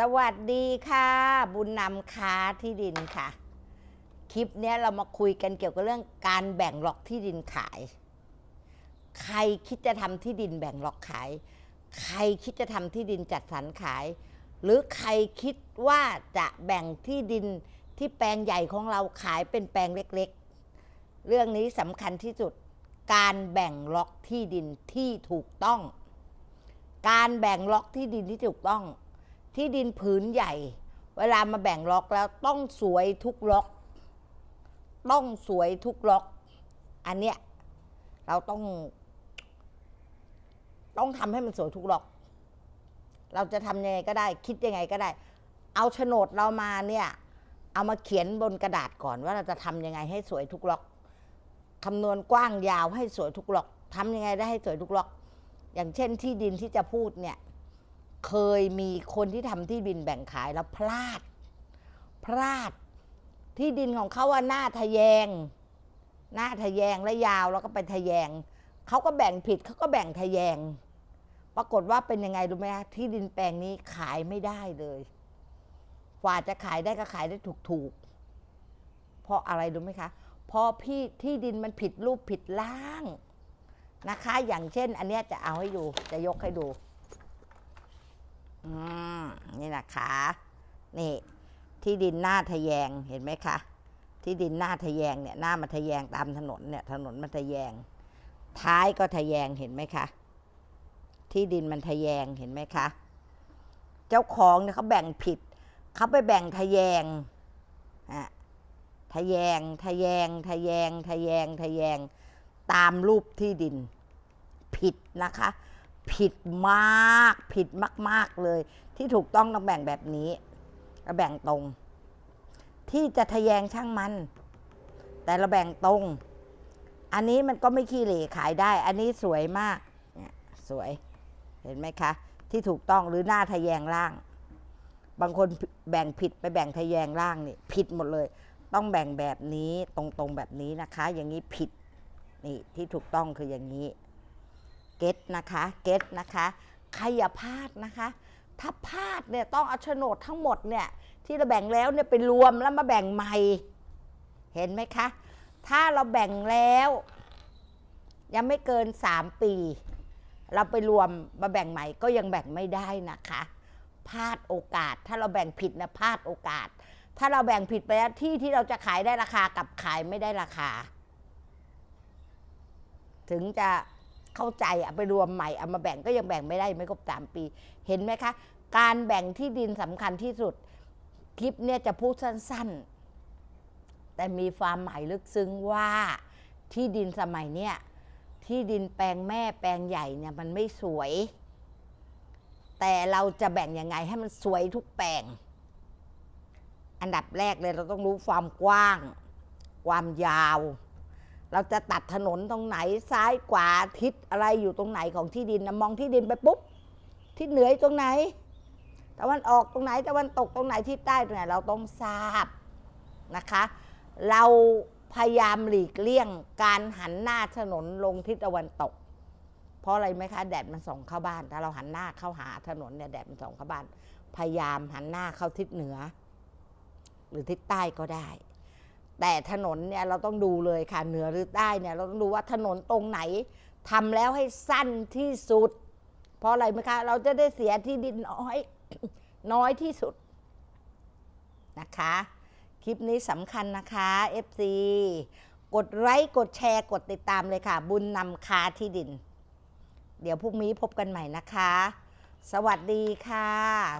สวัสดีค่ะ บุญนำค้าที่ดินค่ะ คลิปนี้เรามาคุยกันเกี่ยวกับเรื่องการแบ่งล็อกที่ดินขาย ใครคิดจะทำที่ดินแบ่งล็อกขาย ใครคิดจะทำที่ดินจัดสรรขาย หรือใครคิดว่าจะแบ่งที่ดินที่แปลงใหญ่ของเราขายเป็นแปลงเล็กๆ เรื่องนี้สำคัญที่สุด การแบ่งล็อกที่ดินที่ถูกต้อง การแบ่งล็อกที่ดินที่ถูกต้อง ที่ดินผืนใหญ่ เวลามาแบ่งล็อกแล้วต้องสวยทุกล็อก ต้องสวยทุกล็อก อันเนี้ยเราต้อง ต้องทำให้มันสวยทุกล็อก เราจะทำยังไงก็ได้ คิดยังไงก็ได้ เอาโฉนดเรามาเนี่ย เอามาเขียนบนกระดาษก่อนว่าเราจะทำยังไงให้สวยทุกล็อกคำนวณกว้างยาวให้สวยทุกล็อกทำยังไงได้ให้สวยทุกล็อก อย่างเช่นที่ดินที่จะพูดเนี่ย เคยมีคนที่ทำที่ดินแบ่งขายแล้วพลาด พลาด ที่ดินของเขาว่าหน้าทะแยง หน้าทะแยงและยาวแล้วก็ไปทะแยงเขาก็แบ่งผิดเขาก็แบ่งทะแยง ปรากฏว่าเป็นยังไงรู้ไหมคะที่ดินแปลงนี้ขายไม่ได้เลยกว่าจะขายได้ก็ขายได้ถูกๆเพราะอะไรรู้ไหมคะเพราะพี่ที่ดินมันผิดรูปผิดร่างนะคะ อย่างเช่น อันเนี้ยจะเอาให้ดูจะยกให้ดู นี่นะคะ นี่ที่ดินหน้าทะแยงเห็นไหมคะ ที่ดินหน้าทะแยงเนี่ยหน้ามันทะแยงตามถนนเนี่ยถนนมันทะแยง ท้ายก็ทะแยงเห็นไหมคะ ที่ดินมันทะแยงเห็นไหมคะ เจ้าของเนี่ยเขาแบ่งผิดเขาไปแบ่งทะแยงอะทะแยงทะแยงทะแยงทะแยงทะแยงตามรูปที่ดินผิดนะคะ ผิดมาก ผิดมาก ๆเลย ที่ถูกต้องต้องแบ่งแบบนี้เราแบ่งตรง ที่จะทะแยงช่างมัน แต่เราแบ่งตรง อันนี้มันก็ไม่ขี้เหร่ขายได้ อันนี้สวยมากเนี่ยสวยเห็นไหมคะ ที่ถูกต้องหรือหน้าทะแยงล่าง บางคนแบ่งผิดไปแบ่งทะแยงล่างนี่ผิดหมดเลย ต้องแบ่งแบบนี้ตรงๆแบบนี้นะคะ อย่างนี้ผิดนี่ที่ถูกต้องคืออย่างนี้ เก็ตนะคะเก็ตนะคะใครอย่าพลาดนะคะ ถ้าพลาดเนี่ยต้องเอาโฉนดทั้งหมดเนี่ยที่เราแบ่งแล้วเนี่ยไปรวมแล้วมาแบ่งใหม่ เห็นไหมคะ ถ้าเราแบ่งแล้ว ยังไม่เกิน 3 ปี เราไปรวมมาแบ่งใหม่ก็ยังแบ่งไม่ได้นะคะพลาดโอกาส ถ้าเราแบ่งผิดนะพลาดโอกาส ถ้าเราแบ่งผิดไปแล้วที่ที่เราจะขายได้ราคากับขายไม่ได้ราคา ถึงจะ เข้าใจเอาไปรวมใหม่เอามาแบ่งก็ยังแบ่งไม่ได้ไม่ครบสามปี เห็นไหมคะ การแบ่งที่ดินสำคัญที่สุด คลิปเนี่ยจะพูดสั้นๆ แต่มีความหมายลึกซึ้งว่าที่ดินสมัยเนี้ยที่ดินแปลงแม่แปลงใหญ่เนี่ยมันไม่สวย แต่เราจะแบ่งยังไงให้มันสวยทุกแปลง อันดับแรกเลยเราต้องรู้ความกว้าง ความยาว เราจะตัดถนนตรงไหนซ้ายขวาทิศอะไรอยู่ตรงไหนของที่ดินนะมองที่ดินไปปุ๊บทิศเหนือตรงไหนตะวันออกตรงไหนตะวันตกตรงไหนทิศใต้ตรงไหนเราต้องทราบนะคะ เราพยายามหลีกเลี่ยงการหันหน้าถนนลงทิศตะวันตก เพราะอะไรไหมคะแดดมันส่องเข้าบ้าน ถ้าเราหันหน้าเข้าหาถนนเนี่ยแดดมันส่องเข้าบ้าน พยายามหันหน้าเข้าทิศเหนือ หรือทิศใต้ก็ได้ แต่ถนนเนี่ยเราต้องดูเลยค่ะเหนือหรือใต้เนี่ยเราต้องดูว่าถนนตรงไหนทำแล้วให้สั้นที่สุด เพราะอะไรไหมคะ เราจะได้เสียที่ดินน้อยน้อยที่สุดนะคะ คลิปนี้สำคัญนะคะ FC กดไลค์กดแชร์กดติดตามเลยค่ะ บุญนำคาที่ดิน เดี๋ยวพรุ่งนี้พบกันใหม่นะคะ สวัสดีค่ะ